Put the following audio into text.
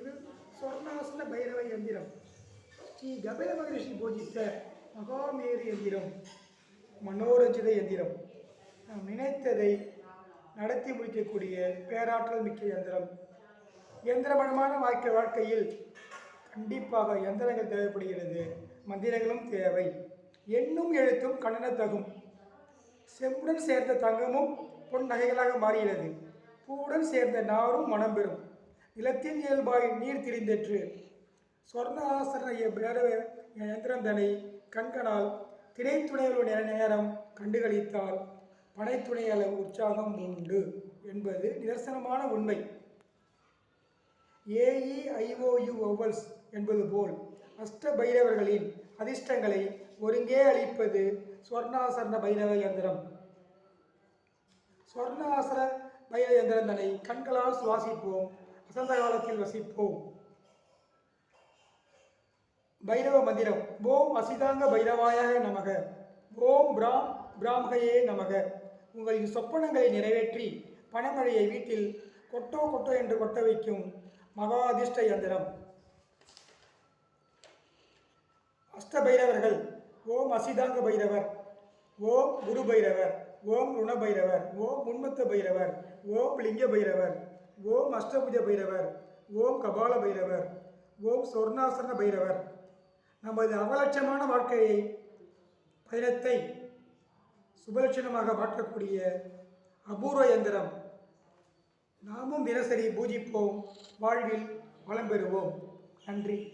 காணக்கூடிய சொர்ணாசன பைரவ எந்திரம். ஸ்ரீ கபில மகரிஷி பூஜித்த மகாமேரு எந்திரம். மனோரஞ்சித எந்திரம். நாம் நினைத்ததை நடத்தி முடிக்கக்கூடிய பேராற்றல் மிக்க எந்திரம். எந்திரமயமான வாழ்க்கை வாழ்க்கையில் கண்டிப்பாக எந்திரங்கள் தேவைப்படுகிறது. மந்திரங்களும் தேவை. எண்ணும் எழுத்தும் கண்ணனத்தகும் செம்புடன் சேர்ந்த தங்கமும் பொன் நகைகளாக மாறுகிறது. பூவுடன் சேர்ந்த நாரும் மனம் பெறும். நிலத்தின் இயல்பாய் நீர் திரிந்தற்று சொர்ண ஆசரிய பேரவ யந்திரம் தனை கண்களால் திணைத்துணைகளுடைய நேரம் கண்டுகளித்தால் பனைத்துணையளவு உற்சாகம் உண்டு என்பது நிதர்சனமான உண்மை. ஏஇஐஓயு ஒவல்ஸ் என்பது போல் அஷ்ட பைரவர்களின் அதிர்ஷ்டங்களை ஒருங்கே அளிப்பது ஸ்வர்ணாசரண பைரவ யந்திரம் ஸ்வர்ணாசர பைரவ யந்திரந்தனை கண்களால் சுவாசிப்போம் வசந்த காலத்தில் வசிப்போம். பைரவ மந்திரம். ஓம் அசிதாங்க பைரவாய நமக. ஓம் பிராம் பிராமகையே நமக. உங்களின் சொப்பனங்களை நிறைவேற்றி பணமழையை வீட்டில் கொட்டோ கொட்டோ என்று கொட்ட வைக்கும் மகா அதிர்ஷ்ட யந்திரம் அஷ்ட பைரவர்கள் ஓம் அசிதாங்க பைரவர். ஓம் குரு பைரவர். ஓம் ருண பைரவர். ஓம் உண்மத்த பைரவர். ஓம் லிங்க பைரவர். ஓம் அஷ்டபுஜ பைரவர் ஓம் கபால பைரவர் ஓம் சொர்ணாசன பைரவர். நமது அவலட்சமான வாழ்க்கையை பயணத்தை சுபலட்சணமாக மாற்றக்கூடிய அபூர்வ எந்திரம் நாமும் தினசரி பூஜிப்போம் வாழ்வில் வளம் பெறுவோம். நன்றி.